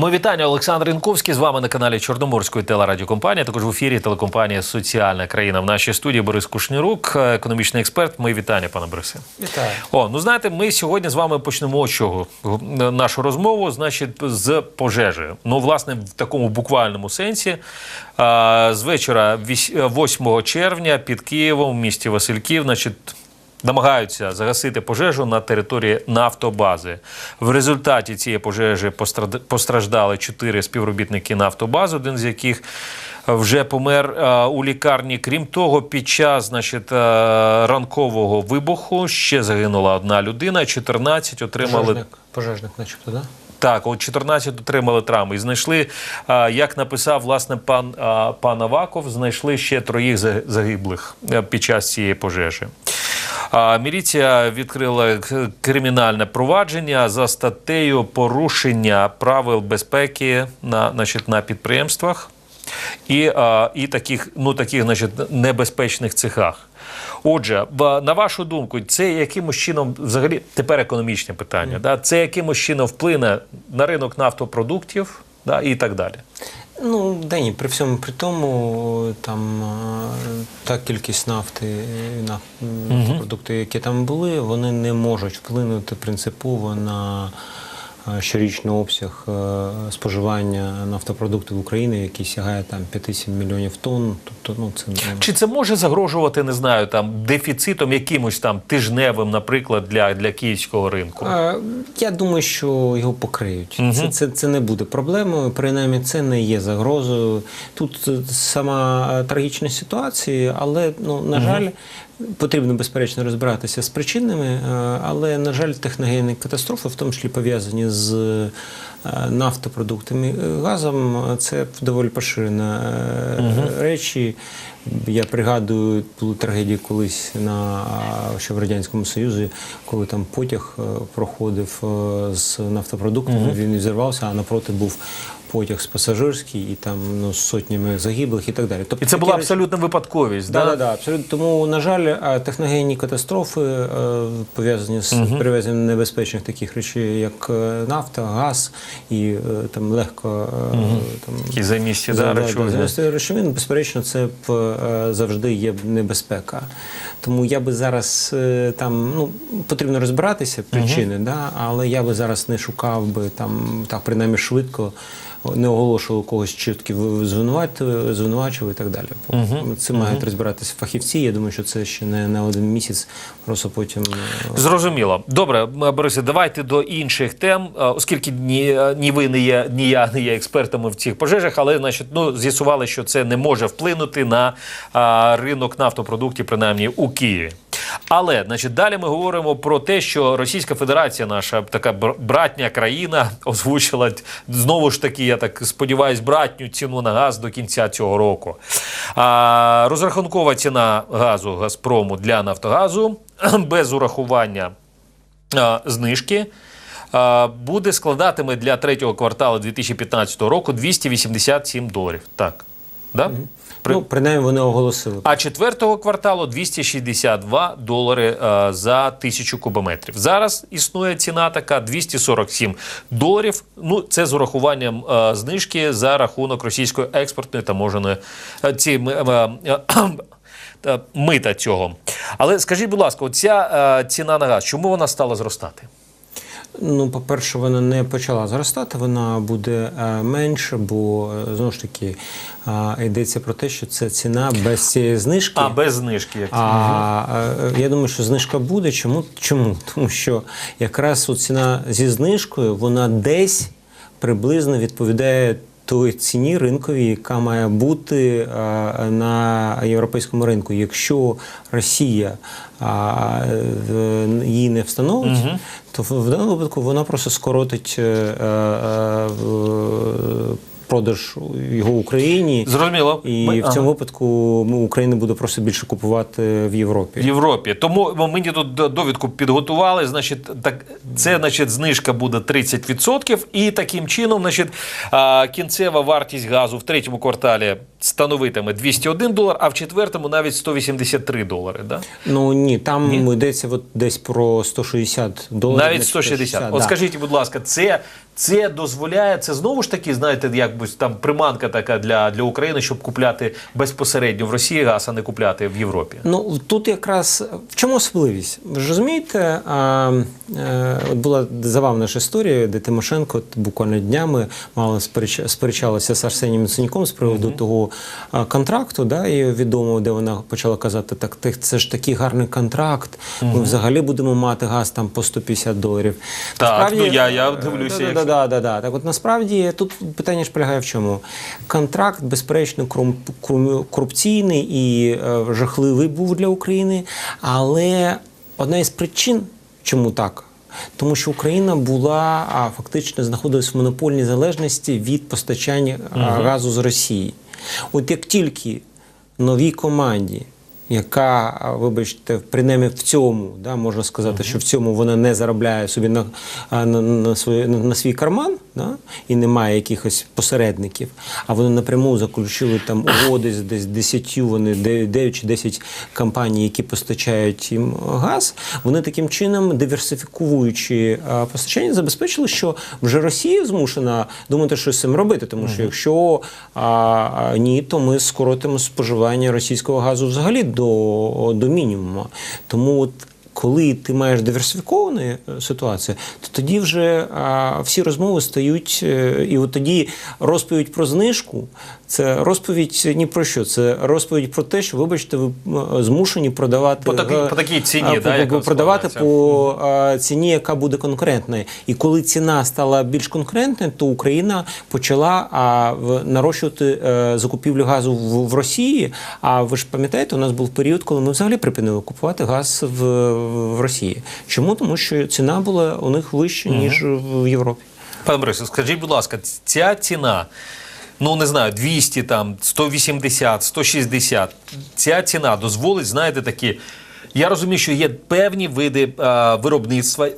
Ми вітання Олександр Інковський з вами на каналі Чорноморської телерадіокомпанії. Також в ефірі телекомпанія Соціальна країна в нашій студії Борис Кушнірук, економічний експерт. Мої вітання, пане Борисе. Вітаю. О, ну знаєте, ми сьогодні з вами почнемо з чого нашу розмову, значить, з пожежі. Ну, власне, в такому буквальному сенсі. З вечора вісь- 8 червня під Києвом, в місті Васильків, значить. Намагаються загасити пожежу на території нафтобази. В результаті цієї пожежі постраждали чотири співробітники нафтобази, один з яких вже помер е, у лікарні. Крім того, під час значить, е, ранкового вибуху ще загинула одна людина, 14 отримали Пожежник, пожежник, начебто, да? так, от 14 отримали травми. І знайшли, як написав власне пан, пан Аваков, знайшли ще троїх за- загиблих е, під час цієї пожежі. А, Міліція відкрила кримінальне провадження за статтею порушення правил безпеки на, значить, на підприємствах і, і таких, ну, таких значить, небезпечних цехах. Отже, на вашу думку, це якимось чином, взагалі, тепер економічне питання, да? це якимось чином вплине на ринок нафтопродуктів да? і так далі. Ну, да ні, при всьому при тому, там е, та кількість нафти, і наф- нафтопродукти, які там були, вони не можуть вплинути принципово на е, щорічний обсяг е, споживання нафтопродуктів України, який сягає там 5-7 мільйонів тонн. Тобто, ну це Чи це може загрожувати, не знаю, там дефіцитом якимось там тижневим, наприклад, для, для київського ринку? Е, Я думаю, що його покриють. Це, це, це не буде проблемою. Принаймні, це не є загрозою. Тут сама трагічна ситуація, але ну на жаль. Потрібно безперечно розбиратися з причинами, е, але на жаль, техногенні катастрофи, в тому числі пов'язані з е, нафтопродуктами, газом, це доволі поширена угу. речі. Я пригадую були трагедії колись на ще в радянському Союзі, коли там потяг е, проходив е, з нафтопродуктами, він відзірвався, а напроти був потяг з пасажирський, і там ну, з сотнями загиблих і так далі. Тобто І це була речі- абсолютна випадковість. Да, Да, да, да, абсолютно. Тому, на жаль, е, техногенні катастрофи е, пов'язані з перевезенням небезпечних таких речей, як нафта, газ і е, там легко е, там, Такі замісті да, да, речовини. да, речовин, безперечно, це завжди є небезпека. Тому я би зараз е, там ну потрібно розбиратися причини, да, але я би зараз не шукав би там так принаймні швидко. Не оголошував когось чітків звинувачував, звинувачував і так далі. Бо Це мають розбиратися фахівці. Я думаю, що це ще не на один місяць, просто потім е, Зрозуміло. Добре, Борисе, давайте до інших тем, е, оскільки ні, ні ви не є, ні я не є експертами в цих пожежах, але значить, ну, з'ясували, що це не може вплинути на а, ринок нафтопродуктів, принаймні у Києві. Але значить, далі ми говоримо про те, що Російська Федерація, наша така братня країна, озвучила знову ж таки, я так сподіваюсь, братню ціну на газ до кінця цього року. А, розрахункова ціна газу Газпрому для Нафтогазу без урахування а, знижки. Буде складатиме для третього кварталу 2015 року 287 доларів. Так. Да? При- ну, принаймні вони оголосили. а четвертого кварталу 262 долари е, за тисячу кубометрів. Зараз існує ціна така 247 доларів. Ну це з урахуванням е, знижки за рахунок російської експортної таможеної е, ці е, е, е, мита цього. Але скажіть, будь ласка, оця е, ціна на газ, чому вона стала зростати? Ну, по-перше, вона не почала зростати, вона буде е, менше, бо е, знову ж таки е, йдеться про те, що це ціна без цієї знижки. А без знижки, як А я думаю, що знижка буде. Чому? Чому? Тому що якраз от ціна зі знижкою вона десь приблизно відповідає той ціні ринковій, яка має бути е, на європейському ринку. Якщо Росія її не встановить, то в даному випадку вона просто скоротить е, е, продаж його Україні. Зрозуміло. І Ми- в ага. цьому випадку ну, Україна буде просто більше купувати в Європі. В Європі. Тому мені тут довідку підготували. Значить, так це значить знижка буде 30%, і таким чином, значить, кінцева вартість газу в третьому кварталі становитиме 201 долар, а в четвертому навіть 183 долари. Да? Ну ні, там Ні? йдеться от десь про 160 доларів. Навіть на 160. От да. скажіть, будь ласка, це, Це дозволяє, це знову ж таки, знаєте, якби там приманка така для, для України, щоб купляти безпосередньо в Росії газ, а не купляти в Європі. Ну тут якраз в чому особливість? Ви ж розумієте, а, е, от була забавна ж історія, де Тимошенко буквально днями мало спереч- сперечалася з Арсенієм Яценюком з приводу того а, контракту, да, і відомо, де вона почала казати, так ти- це ж такий гарний контракт. Ми взагалі будемо мати газ там по 150 доларів. Так, ну, я- я дивлюся, як- да, да, да. Так от насправді тут питання ж полягає в чому? Контракт, безперечно, корупційний і е, жахливий був для України, але одна із причин, чому так? Тому що Україна була а, фактично знаходилась в монопольній залежності від постачання а, газу з Росії. От як тільки новій команді, яка, вибачте, принаймні в цьому, да, можна сказати, що в цьому вона не заробляє собі на, на, на, свій, на, на свій карман, да, і немає якихось посередників, а вони напряму заключили там угоди з десь 10, вони 9 чи 10 компаній, які постачають їм газ, вони таким чином, диверсифікуючи постачання, забезпечили, що вже Росія змушена думати, що з цим робити, тому що якщо а, а, ні, то ми скоротимо споживання російського газу взагалі до, до мінімуму. Тому от коли ти маєш диверсифіковану е, ситуацію, то тоді вже всі розмови стають, е, і от тоді розповідь про знижку це розповідь ні про що. Це розповідь про те, що, вибачте, ви змушені продавати По такій- по такій ціні, да, по- яка продавати по ціні, яка буде конкурентною. І коли ціна стала більш конкурентною, то Україна почала в- нарощувати е, закупівлю газу в, в Росії. А ви ж пам'ятаєте, у нас був період, коли ми взагалі припинили купувати газ в, в Росії. Чому? Тому що ціна була у них вища, ніж в Європі. Пане Борисе, скажіть, будь ласка, ця ціна, ну не знаю, 200, там, 180, 160, ця ціна дозволить, знаєте, такі. Я розумію, що є певні види а, виробництва,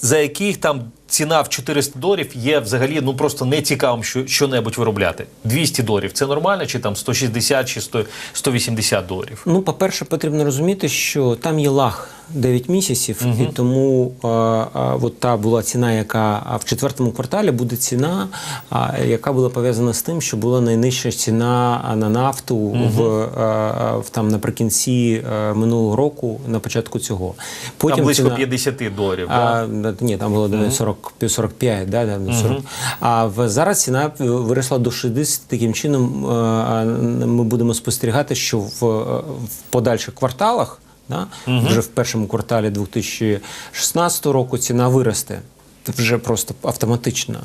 за яких там ціна в 400 доларів є взагалі ну просто не цікавим що, що-небудь виробляти. 200 доларів це нормально, чи там 160 чи 100, 180 доларів? Ну, по-перше, потрібно розуміти, що там є лаг 9 місяців, і тому а, а, от та була ціна, яка в четвертому кварталі буде ціна, а, яка була пов'язана з тим, що була найнижча ціна на нафту в, а, в там наприкінці а, минулого року, на початку цього. Там близько ціна- 50 доларів. а, да, ні, там було mm 40, 45, да, да, 40. А в, зараз ціна виросла до 60. Таким чином е, ми будемо спостерігати, що в, е, в подальших кварталах, да, вже в першому кварталі 2016 року ціна виросте. Вже просто автоматично.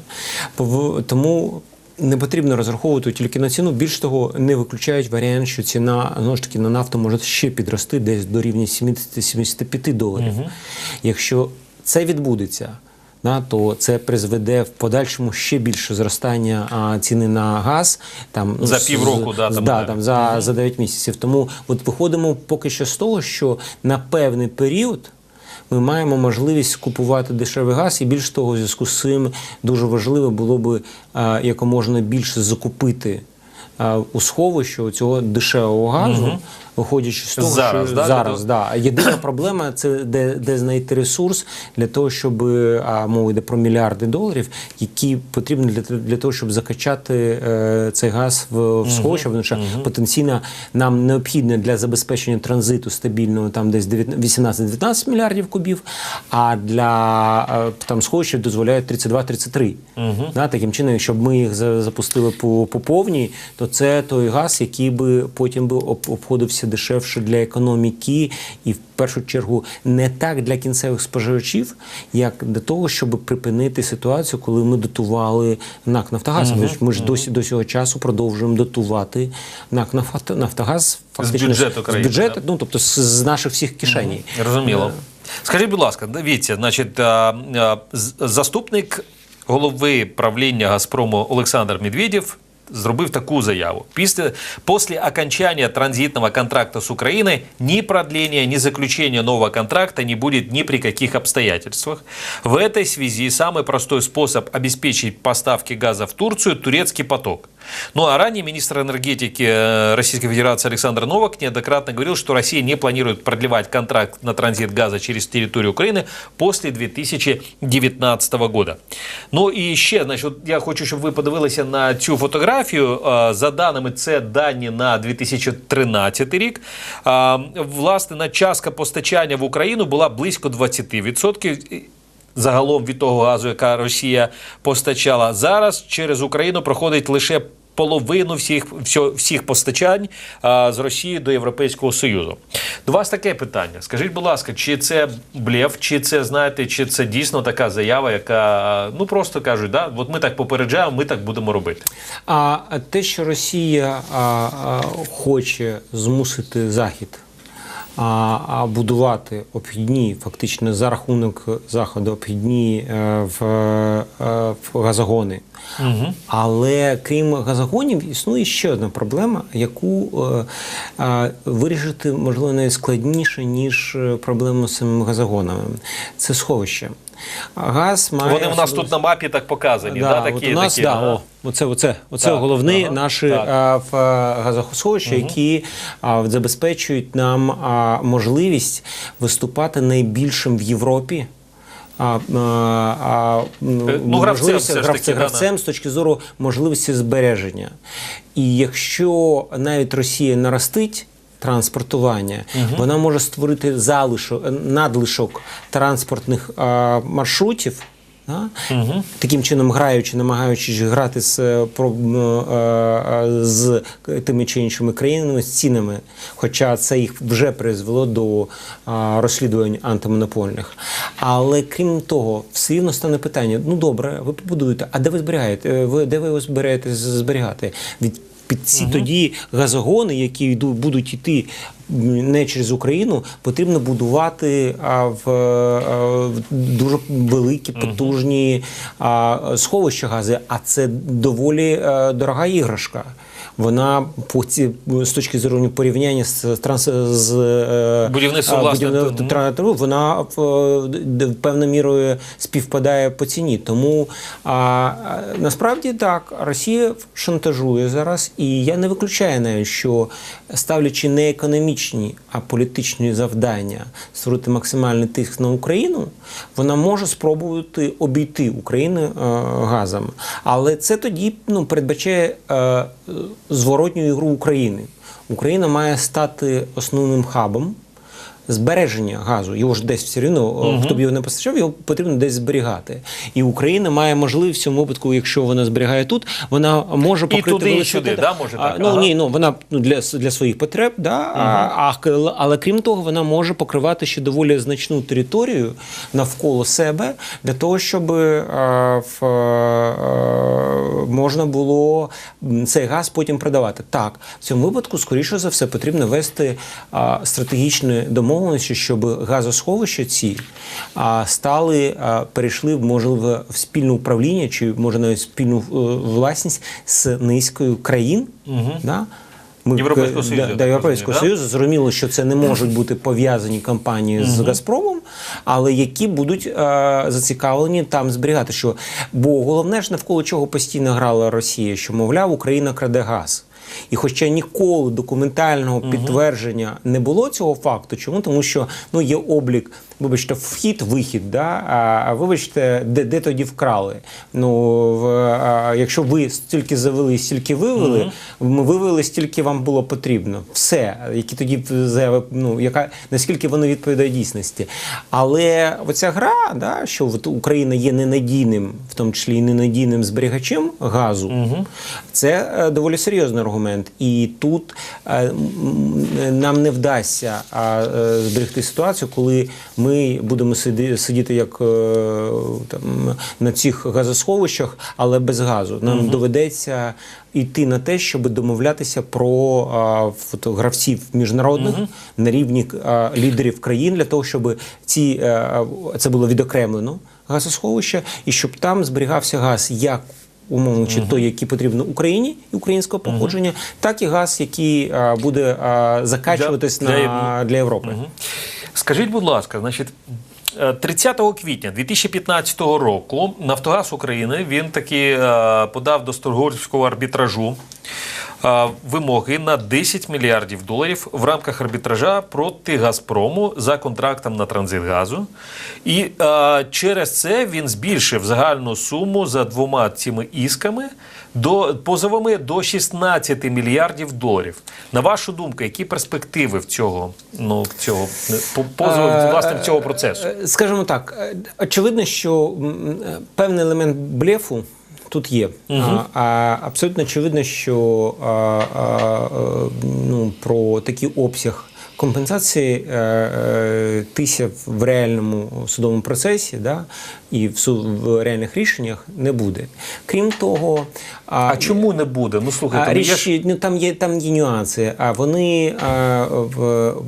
Тому не потрібно розраховувати тільки на ціну. Більш того, не виключають варіант, що ціна знову ж таки на нафту може ще підрости десь до рівня 70-75 доларів. Якщо це відбудеться, то це призведе в подальшому ще більше зростання а, ціни на газ. Там, За півроку, да, там, да, да. там, за, за 9 місяців. Тому от виходимо поки що з того, що на певний період ми маємо можливість купувати дешевий газ, і більш того, в зв'язку з цим дуже важливо було би а, якомога більше закупити. а, У сховище цього дешевого газу, виходячи з того, Зараз, що да, зараз да. Єдина проблема це де, де знайти ресурс для того, щоб а мова йде про мільярди доларів, які потрібні для, для того, щоб закачати е, цей газ в, в сховище. Тому що потенційно нам необхідно для забезпечення транзиту стабільного там десь 19 18-19 мільярдів кубів, а для е, там сховища дозволяють 32-33. Да, таким чином, щоб ми їх за- запустили по, по повній, то це той газ, який би потім би об- обходився дешевше для економіки і в першу чергу не так для кінцевих споживачів, як для того, щоб припинити ситуацію, коли ми дотували НАК Нафтогаз. Ми ж- Ми ж досі до цього часу продовжуємо дотувати НАК Нафтогаз фактично бюджету країни, бюджету, да. ну тобто з, з наших всіх кишеней. Розуміло. Скажіть, будь ласка, дивіться, значить, а, а, заступник голови правління Газпрому Олександр Медведєв зробив таку заяву. Після, после окончания транзитного контракта с Украиной ни продления, ни заключения нового контракта не будет ни при каких обстоятельствах. В этой связи самый простой способ обеспечить поставки газа в Турцию – турецкий поток. Ну а ранее министр энергетики э, Российской Федерации Александр Новак неоднократно говорил, что Россия не планирует продлевать контракт на транзит газа через территорию Украины после 2019 года. Ну і ще, значить, от я хочу, щоб ви подивилися на цю фотографію. Е, За даними, це дані на 2013 рік. Е, Власне, на частка постачання в Україну була близько 20%. Загалом від того газу, яка Росія постачала зараз, через Україну проходить лише половину всіх, всіх постачань з Росії до Європейського Союзу. До вас таке питання. Скажіть, будь ласка, чи це блеф, чи це знаєте, чи це дійсно така заява, яка ну просто кажуть, да, от ми так попереджаємо, ми так будемо робити. А те, що Росія а, а, хоче змусити Захід а, а будувати обхідні, фактично за рахунок Заходу, обхідні е, в, е, в газогони. Угу. Але крім газогонів, існує ще одна проблема, яку е, е, вирішити можливо найскладніше ніж е, проблему з цими газогонами. Це сховище. Газ має Вони у нас тут на мапі так показані. Да, Да, такі, от у нас такі, да, ага. о, оце, оце, оце Так, головні ага, наші так. а, в, газосховища, які а, забезпечують нам а, можливість виступати найбільшим в Європі. А, а, а, ну, гравцем гравцем, таки, да, гравцем з точки зору можливості збереження. І якщо навіть Росія наростить транспортування, вона може створити залишок, надлишок транспортних а, маршрутів. Да? Таким чином, граючи, намагаючись грати з, е, про- е, е, з тими чи іншими країнами з цінами, хоча це їх вже призвело до розслідувань антимонопольних. Але крім того, все рівно стане питання: ну добре, ви побудуєте, а де ви зберігаєте? Ви де ви його збираєте зберігати? Від під ці тоді газогони, які йдуть, будуть йти не через Україну, потрібно будувати а, в, а, в дуже великі, потужні а, сховища гази. А це доволі а, дорога іграшка. Вона по ці з точки зору порівняння з транс з е, Будівництвом, власне, то- тра- тру, вона в, певною мірою співпадає по ціні. Тому а, насправді так, Росія шантажує зараз, і я не виключаю навіть, що ставлячи не економічні, а політичні завдання створити максимальний тиск на Україну, вона може спробувати обійти Україну е, газом. Але це тоді ну, передбачає е, зворотню ігру України. Україна має стати основним хабом збереження газу. Його ж десь все рівно, хто б його не постачав, його потрібно десь зберігати. І Україна має можливість в цьому випадку, якщо вона зберігає тут, вона може покрити туди, і сюди, да, може А, так? Ну Ага. ні, ну вона ну, для, для своїх потреб, да, а, а, к- але крім того, вона може покривати ще доволі значну територію навколо себе для того, щоб е, в, е, можна було цей газ потім продавати. Так, в цьому випадку, скоріше за все, потрібно вести а, стратегічні домовленості, щоб газосховища ці стали, перейшли, можливо, в спільне управління чи може навіть спільну е, власність з низкою країн. Да? Ми Європейського е, Союзу, да, да, Європейського? Союзу. Зрозуміло, що це не можуть бути пов'язані компанії з Газпромом, але які будуть е, зацікавлені там зберігати. Що бо головне ж навколо чого постійно грала Росія, що мовляв Україна краде газ. І хоча ніколи документального підтвердження не було цього факту, чому? Тому що ну є облік, вибачте, вхід, вихід, да? а, вибачте, де, де тоді вкрали. Ну в, а, якщо ви стільки завели, стільки вивели, ми вивели стільки вам було потрібно. Все, які тоді заяви, ну яка наскільки вони відповідають дійсності. Але оця гра, да, що от Україна є ненадійним, в тому числі і ненадійним зберігачем газу, це е, доволі серйозний аргумент. І тут е, нам не вдасться е, зберегти ситуацію, коли ми будемо сиди- сидіти як е, там, на цих газосховищах, але без газу. Нам доведеться йти на те, щоб домовлятися про а, гравців міжнародних на рівні а, лідерів країн для того, щоб ці е, а, це було відокремлено газосховище, і щоб там зберігався газ як умовно, чи той, який потрібно Україні і українського походження, так і газ, який а, буде а, закачуватись Для- на, для Європи. Скажіть, будь ласка, значить, е, 30 квітня 2015 року Нафтогаз України він таки е, подав до Стокгольмського арбітражу е, вимоги на 10 мільярдів доларів в рамках арбітража проти Газпрому за контрактом на транзит газу. І е, через це він збільшив загальну суму за двома цими ісками до позовами до 16 мільярдів доларів. На вашу думку, які перспективи в цього ну цього е, по- позову Е, власне в цього процесу? Е, Скажімо так, е, очевидно, що е, певний елемент блефу тут є. А, а абсолютно очевидно, що а, а, е, ну, про такий обсяг. Компенсації е, е, тися в реальному судовому процесі да, і в, в реальних рішеннях не буде. Крім того, А чому не буде? Ну слухайте, а, ну, є ну, там є там є нюанси. А вони, а,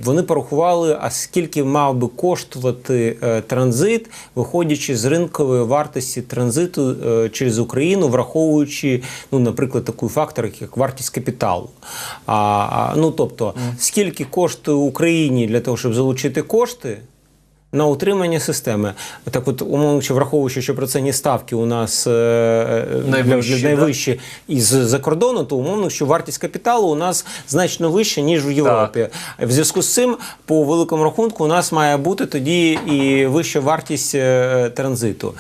вони порахували, а скільки мав би коштувати е, транзит, виходячи з ринкової вартості транзиту е, через Україну, враховуючи, ну, наприклад, такий фактор, як вартість капіталу. А, а, ну, тобто, скільки коштує Україні для того, щоб залучити кошти. На утримання системи. Так от, умовно, чи враховуючи, що процентні ставки у нас е, е, Найвищі, для- да? найвищі із-за кордону, то умовно, що вартість капіталу у нас значно вища, ніж в Європі. В зв'язку з цим, по великому рахунку, у нас має бути тоді і вища вартість е, транзиту.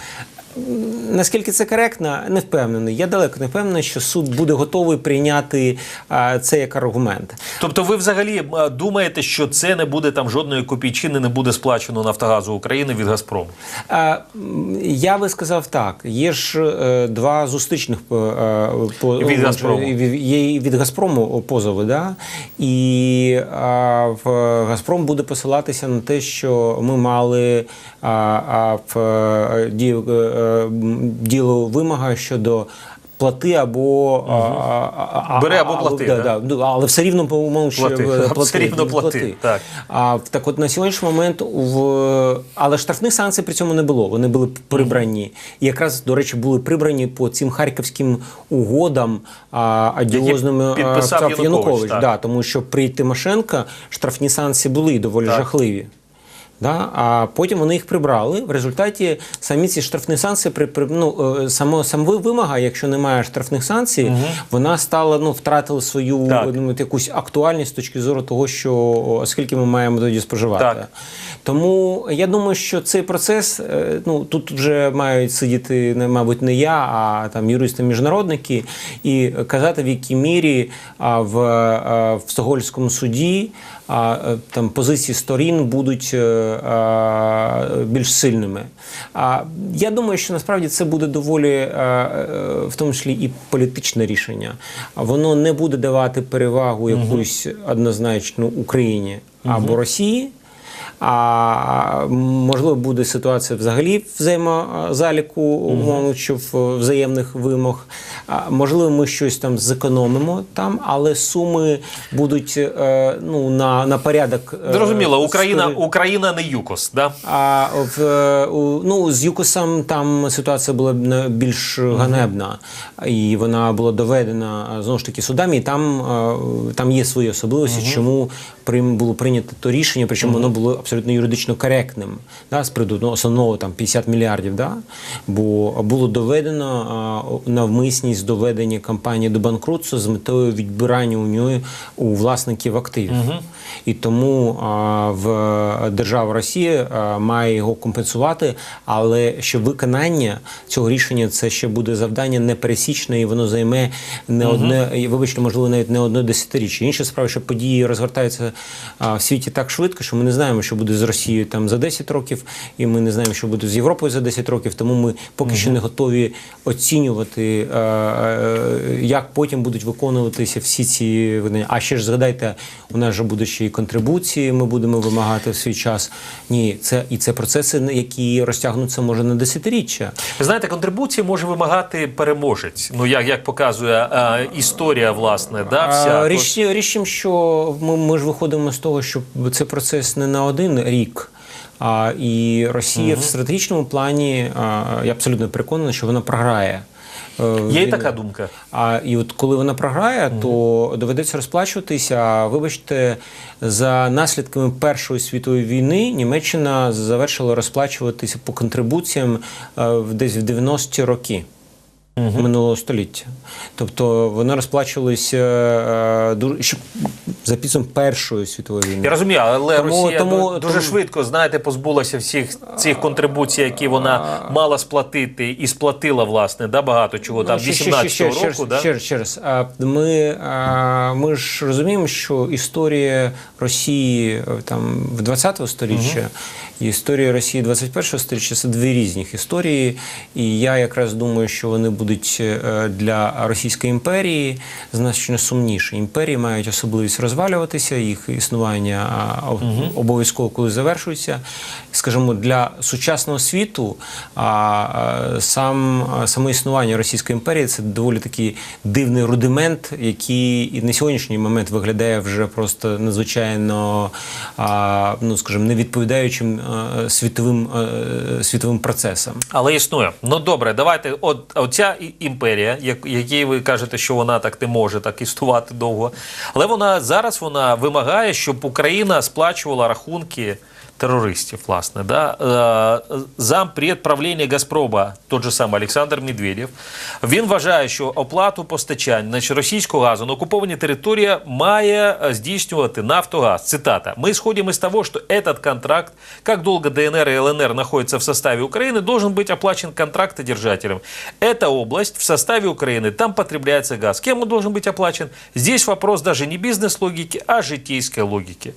Наскільки це коректно, не впевнений. Я далеко не впевнений, що суд буде готовий прийняти це як аргумент. Тобто, ви взагалі думаєте, що це не буде там жодної копійчини, не буде сплачено Нафтогазу України від Газпрому? Я би сказав так: є ж е, два зустрічних е, по Від «Газпрому». від- Є від Газпрому позови, да? і Газпром буде посилатися на те, що ми мали в е, ді- м, діло вимога щодо. Плати або а, а, Бери або плати, да, да? да. Ну, але все рівно по-моєму, що Плати. Все рівно плати, так. а так, от на сьогоднішній момент в але штрафних санкцій при цьому не було. Вони були прибрані. І якраз, до речі, були прибрані по цим харківським угодам а, адіозними підписав встав Янукович, так. Да, тому що при Тимошенка штрафні санкції були доволі Так. жахливі. Да? А потім вони їх прибрали. В результаті самі ці штрафні санкції при, при ну, е, само, сам вимога, якщо немає штрафних санкцій, вона стала ну, втратила свою Так. ну, якусь актуальність з точки зору того, що о, скільки ми маємо тоді споживати. Так. Тому я думаю, що цей процес е, ну тут вже мають сидіти не мабуть не я, а там юристи-міжнародники, і казати в якій мірі а, в, а, в Стокгольмському суді а, е, там позиції сторін будуть е, а, більш сильними. А я думаю, що насправді це буде доволі е, е, в тому числі і політичне рішення. Воно не буде давати перевагу якусь однозначно Україні або Росії. А можливо, буде ситуація взагалі взаємозаліку, умовно, що в взаємних вимог. А, можливо, ми щось там зекономимо там, але суми будуть е, ну, на, на порядок. е, Зрозуміло, Україна, скорі- Україна не ЮКОС, да? а в е, у- ну з ЮКОСом там ситуація була більш ганебна, і вона була доведена знову ж таки судами. І там, е, там є свої особливості, чому прийм- було прийнято то рішення, причому воно було абсолютно юридично коректним. Да, з приводу ну, основного там 50 мільярдів. Да? Бо було доведено а, навмисність доведення компанії до банкрутства з метою відбирання у нього у власників активів. І тому а, в держава Росія а, має його компенсувати, але що виконання цього рішення це ще буде завдання непересічне, і воно займе не одне, і, вибачте, можливо, навіть не одне десятиріччя. Інша справа, що події розгортаються а, в світі так швидко, що ми не знаємо, що буде з Росією там за 10 років, і ми не знаємо, що буде з Європою за 10 років. Тому ми поки що не готові оцінювати, а, а, як потім будуть виконуватися всі ці видання. А ще ж згадайте, у нас же буде ще і контрибуції. Ми будемо вимагати в свій час. Ні, це і це процеси, які розтягнуться може на десятиріччя. Ви знаєте, контрибуції може вимагати переможець. Ну як, як показує е, історія, власне, да, вся. Річ, річ що ми, ми ж виходимо з того, що це процес не на один рік. А, і Росія в стратегічному плані, а, я абсолютно переконаний, що вона програє. Е, Є він- така думка. А і от коли вона програє, то доведеться розплачуватися. Вибачте, за наслідками Першої світової війни Німеччина завершила розплачуватися по контрибуціям е, в- десь в 90-ті роки. Минулого століття, тобто вони розплачувалися е, дуже за підсумком Першої світової війни. Я розумію, але Тому- Росія тому- дуже тому- швидко, знаєте, позбулася всіх цих контрибуцій, які вона мала сплатити, і сплатила, власне, да, багато чого там Ну, ще- 18-го ще- ще- року. ще- да? Ще раз. А, Ми, а, ми ж розуміємо, що історія Росії е, там в 20-го сторіччя і історія Росії 21-го сторіччя це дві різні історії. І я якраз думаю, що вони будуть е, для Російської імперії значно сумніші. Імперії мають особливість розвалюватися, їх існування об- обов'язково коли завершується. Скажімо, для сучасного світу а, сам саме існування Російської імперії це доволі такий дивний рудимент, який і на сьогоднішній момент виглядає вже просто надзвичайно, а, ну скажімо, не відповідаючим світовим, світовим процесам. Але існує. Ну добре, давайте. От оця імперія, як якій ви кажете, що вона так не може так існувати довго. Але вона зараз вона вимагає, щоб Україна сплачувала рахунки. Терористів, власне, да? Е, зампред правління Газпрома, тот же самий Олександр Медведєв, він вважає, що оплату постачань значить, російського газу на окупованій території має е, здійснювати Нафтогаз. Цитата. «Мы исходим из того, что этот контракт, как долго ДНР и ЛНР находятся в составе Украины, должен быть оплачен контрактодержателем. Эта область в составе Украины, там потребляется газ. Кем он должен быть оплачен? Здесь вопрос даже не бизнес-логики, а житейской логики.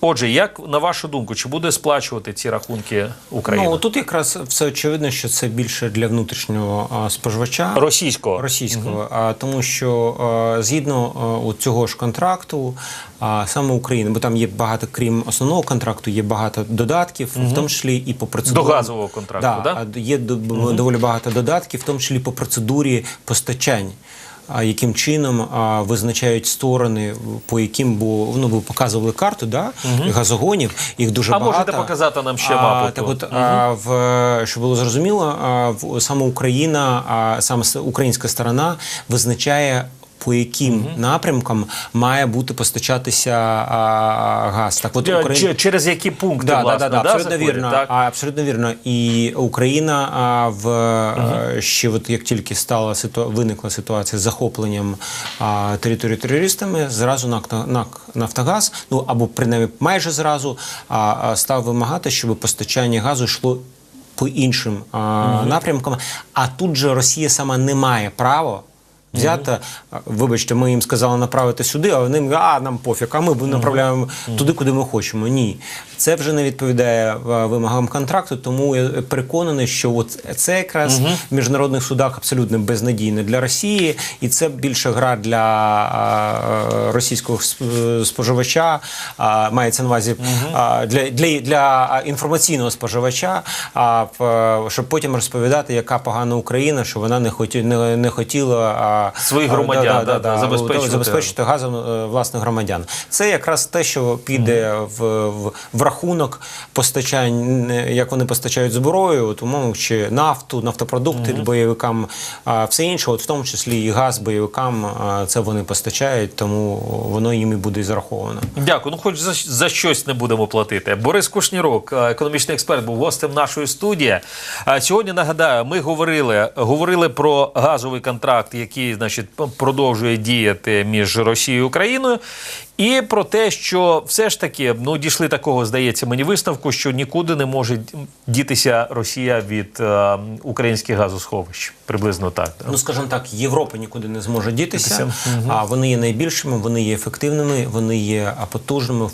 Отже, як на вашу думку, чи буде сплачувати ці рахунки Україна? Ну тут якраз все очевидно, що це більше для внутрішнього а, споживача. Російського. російського, а тому, що а, згідно а, цього ж контракту, а саме України, бо там є багато, крім основного контракту, є багато додатків, в тому числі і по процедурі До газового контракту, да? а Є до- доволі багато додатків, в тому числі по процедурі постачань. А яким чином визначають сторони, по яким бо ну ви показували карту, да газогонів, їх дуже А багато. можете показати нам ще А, Так, от угу. а, в щоб було зрозуміло, а, в саме Україна, а саме українська сторона визначає. По яким напрямкам має бути постачатися а, газ? Так, от Україна чи- Через які пункти, Да, власне, да, да, да, абсолютно заходять, вірно. так? Абсолютно вірно. І Україна а, в е, ще от як тільки стала ситу... виникла ситуація з захопленням а, території терористами, зразу НАК, НАК Нафтогаз, ну або принаймні майже зразу, а, а, став вимагати, щоб постачання газу йшло. По іншим а, напрямкам, а тут же Росія сама не має права взяти. а, Вибачте, ми їм сказали направити сюди, а вони а нам пофіг, а ми направляємо туди, куди ми хочемо. Ні, це вже не відповідає е, вимогам контракту. Тому я переконаний, що от це якраз в міжнародних судах абсолютно безнадійно для Росії, і це більше гра для російського споживача. Мається на увазі для, для, для інформаційного споживача, а щоб потім розповідати, яка погана Україна, що вона не хоті, не, не хотіла а, Своїх громадян, да, да, да, да, забезпечувати. забезпечити газом е, власних громадян. Це якраз те, що піде в, в, в рахунок постачань, е, як вони постачають зброю, от, умовно, чи нафту, нафтопродукти бойовикам, а все інше, от в тому числі і газ бойовикам, це вони постачають, тому воно їм і буде зараховано. Дякую. Ну, хоч за, за щось не будемо платити. Борис Кушнірок, е, економічний експерт, був гостем нашої студії. А Сьогодні нагадаю, ми говорили, говорили про газовий контракт, який значить, продовжує діяти між Росією і Україною. І про те, що все ж таки ну дійшли такого, здається мені висновку, що нікуди не може дітися Росія від е, українських газосховищ. Приблизно так. Да? Ну, скажімо так, Європа нікуди не зможе дітися, Дітися. а вони є найбільшими, вони є ефективними, вони є потужними,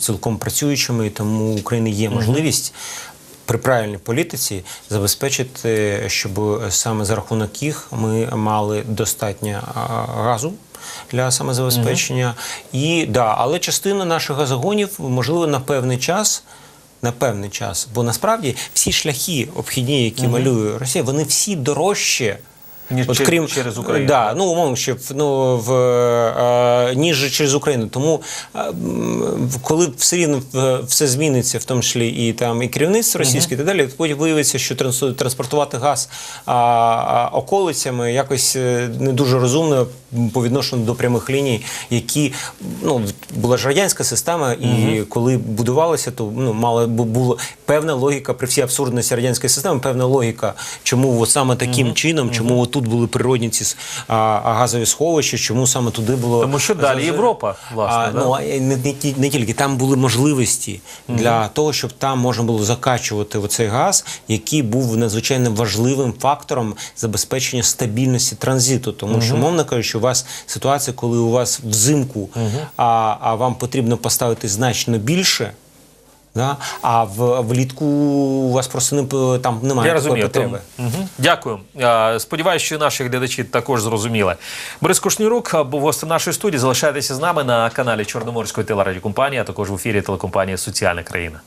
цілком працюючими, і тому України є можливість. При правильній політиці забезпечити, щоб саме за рахунок їх ми мали достатньо газу для самозабезпечення. І да, але частина наших газогонів можливо на певний час. На певний час, бо насправді всі шляхи обхідні, які малює Росія, вони всі дорожчі Ніж От крім через Україну. Да, ну умовно, щоб ну в е, ніж через Україну. Тому е, м, коли все рівно е, все зміниться, в тому числі і там і керівництво російське, і так далі, потім виявиться, що транспортувати газ а, а, околицями якось е, не дуже розумно по відношенню до прямих ліній, які ну була ж радянська система, і коли будувалося, то ну мала була певна логіка при всій абсурдності радянської системи, певна логіка, чому саме таким чином, чому от тут були природні ці а, газові сховища, чому саме туди було Тому що далі Європа, власне, А, да? ну, а не, не, не тільки там були можливості для того, щоб там можна було закачувати оцей газ, який був надзвичайно важливим фактором забезпечення стабільності транзиту. Тому що, мовно кажучи, у вас ситуація, коли у вас взимку, а, а вам потрібно поставити значно більше. Да? А в влітку у вас просто не там немає Я розумію. потреби. Угу. Дякую. Сподіваюсь, Сподіваюся, що і наші глядачі також зрозуміли. Борис Кушнірук був гостем нашої студії. Залишайтеся з нами на каналі Чорноморської телерадіокомпанії, а також в ефірі телекомпанії Соціальна країна.